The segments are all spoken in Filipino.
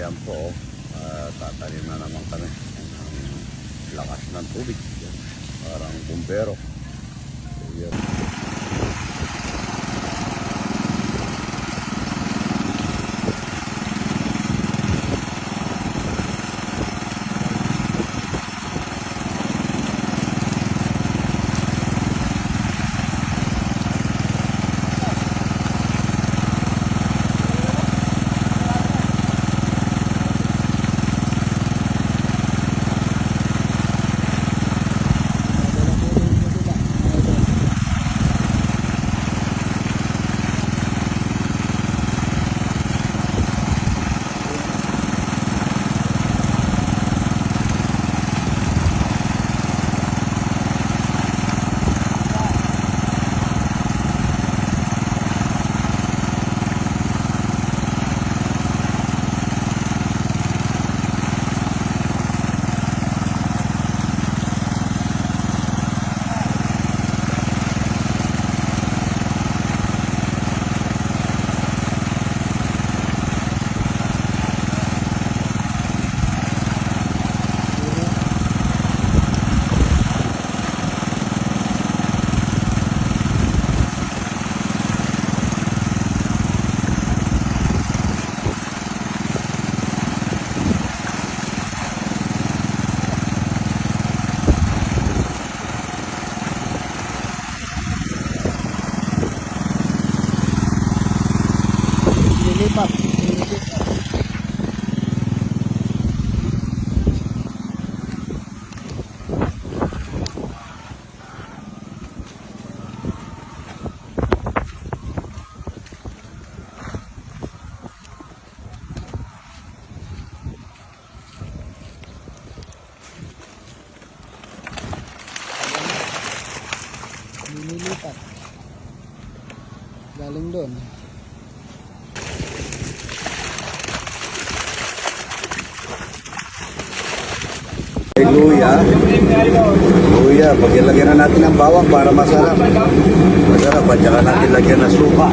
Yan po, uh, tatanim na naman kami ng lakas ng tubig. Yan. Parang bumbero. So, yan. Lilipat. Galing doon. Luya. Luya. Pagilagyan na natin ng bawang para masarap. Masarap. At saka natin lagyan ng suka.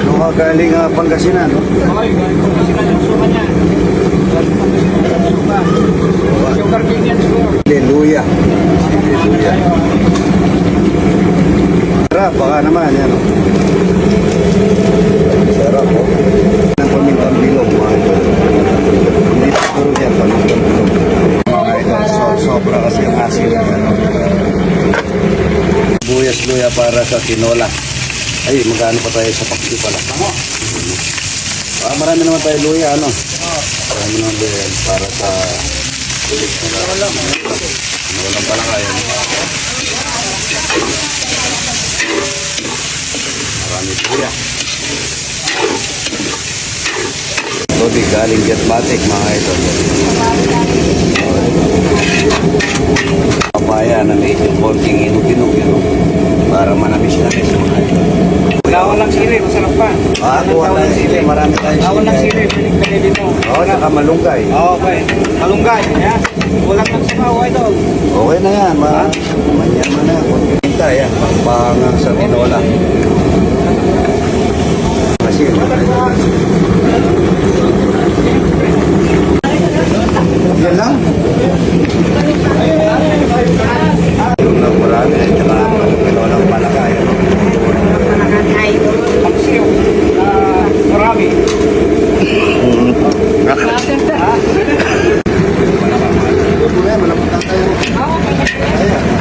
Suka galing uh, Pangasinan. No? Hindi, luya. Hindi, luya. Baka naman. Yan, no? Sarap. Oh. Ng pamintang bilog. Mga ito. Hindi siguro yan. Pamintang bilog. Mga ito. So, sobra kasi ang asin. Ano? Buyas luya para sa tinola. Ay, magkano pa tayo sa paksi pala? Ah, marami naman tayo luya, ano? Marami naman luya para sa na lang. Tinolang pala kayo. Marami luya. Ito di galing Jetmatic mga ito. Papaya na medyo konting inuginog yun. no? Para manamis-namis mga ito. Bawal lang sili, masarap pa. Ah, kuha lang sili. Marami tayong Bawal lang sili. sili, piling pili dito. Oo, saka malunggay. Oo, okay. Malunggay, ya. Walang lang sa mga idol. Okay na yan. Ma manyaman na yan. Kunti pinta yan. Pangpang sa tinola. Kasi Yan lang. Yung lang marami. At saka tinolang palaka. Yan. Paksiw. Ah, marami.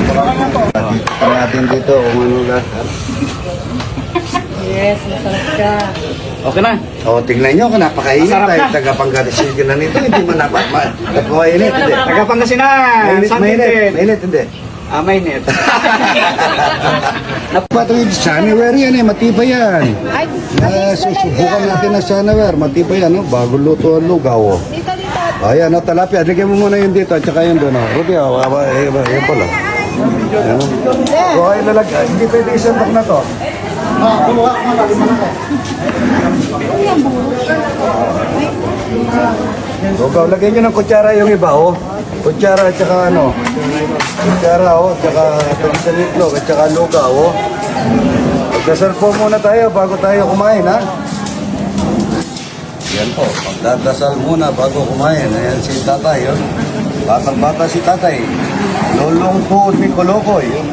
Tingnan natin dito kung ano lahat. Yes, masarap ka. Okay na. O, tingnan nyo napakainit Masarap tayo. na. Tagapangkatisigil na nito. Hindi man dapat. Ma Napakainit, hindi. Taga Pangasinan. Mainit, mainit. Miguel. Mainit, hindi. Ah, mainit. Napatuwid Sunnywear yan eh. Matibay yan. Ay, Na, susubukan natin ng Sunnywear. Matibay yan, no? Bago luto ang lugaw, oh. dito. Ayan, no, talapia. Lagyan mo muna yun dito at saka yun doon, oh. Ruby, oh. Aba, yan pala. Ayan, oh. Lalagyan. Hindi pwede isentok na to. Ah, kumuha ko na. Lima na Lugaw, lagyan nyo ng kutsara yung iba, oh. Kutsara at saka ano. Kutsara, oh. At saka sa itlog at saka lugaw, oh. Magkasalpo muna tayo bago tayo kumain, ha? Yan po, magdadasal muna bago kumain. Ayan si tatay, yun. Batang bata si tatay. Lolong po ni Kolokoy. Yun.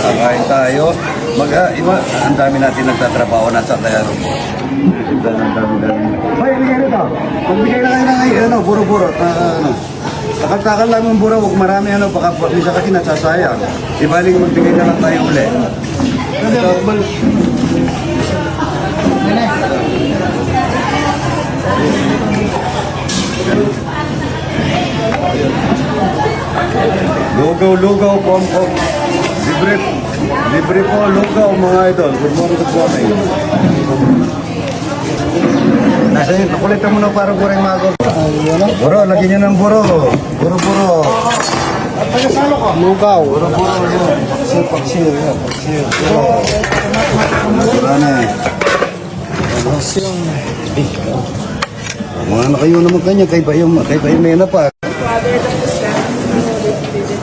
Kakain tayo. Mag, ah, iba, ang dami natin nagtatrabaho na sa kaya rin po. Ang dami dami. May bigay nito. Magbigay na kayo ng ano, buro-buro. Ah, ano. Takal-takal lang yung buro, huwag marami ano, baka minsan kasi nasasayang. Di baling magbigay na lang tayo uli. Lugaw, lugaw po ang po. Libre, libre po lugaw mga idol. Good morning, good morning. Nasa yun, nakulitan mo na para bureng mago. Buro, lagyan niyo ng buro. Buro, buro. Lugaw. Buro, buro. Paksiw, paksiw. yan, Paksiw, buro. Buro na eh. Mga kayo naman kanya, kay ba yung, kay ba yung mena pa. Father, the Son, and the Holy Spirit.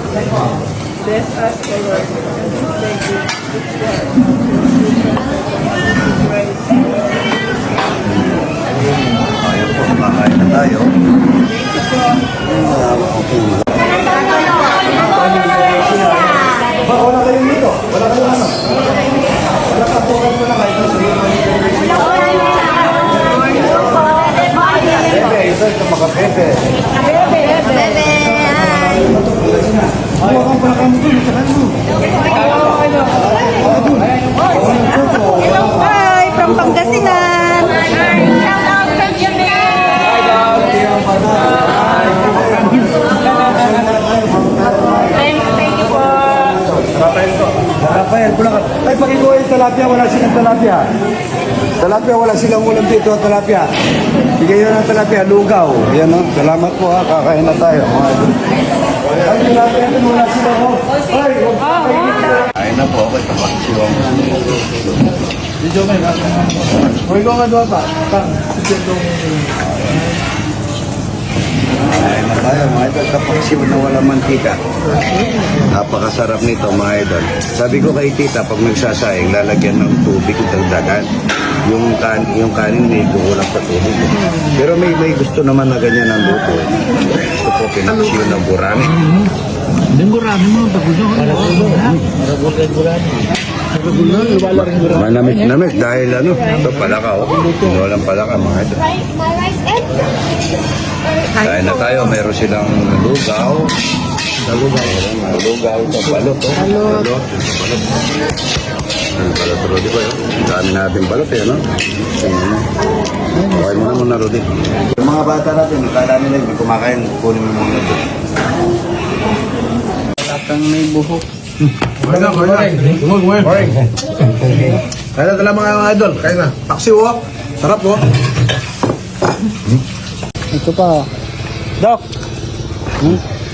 Bless us, Lord. Thank you. Ayan po, kakain na tayo. Ah, okay. Ba, wala kayo dito? Wala kayo ano? Wala ka po kayo na kayo sa Bebe, isa ito mga bebe. Ayaw kang pala kayo dito, sa kanyo. Hi, from Pangasinan. Rafael, Bulacan. Ay, pakikuha yung talapia, wala silang talapia. Talapia, wala silang ulam dito, talapia. Bigay nyo ng talapia, lugaw. Yan o, salamat po ha, kakain na tayo. Ay, talapia, wala silang oh. Ay, Kain na po, okay, kapakisiwang. Video may ba? Huwag ko nga doon pa. Kain na tayo, mga idol, kapakisiw na walang mantika. Napakasarap nito mga idol. Sabi ko kay tita, pag nagsasaing, lalagyan ng tubig at dagdagan. Yung, kan yung kanin may kukulang sa tubig. Pero may may gusto naman na ganyan ang luto. Ito po pinaksiyo ng burani. Manamit-namit dahil ano, ito palaka oh. Tinolang palaka mga idol. Kain na tayo, meron silang lugaw. Lugaw. Lugaw ito, balot. Oh. Ang balot, Rudy ko yun. Ang dami natin balot eh, no? Okay mo na muna, Rudy. Yung mga bata natin, nakala nila hindi kumakain, kunin mo muna doon. Tatang may buhok. Kaya na, na. Gumag, gumag. Kaya na tala mga idol. Kaya na. Taksi oh. Sarap oh. Ito pa. Dok.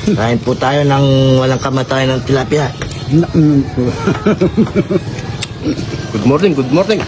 Kain po tayo ng walang kamatayan ng tilapia. Good morning, good morning.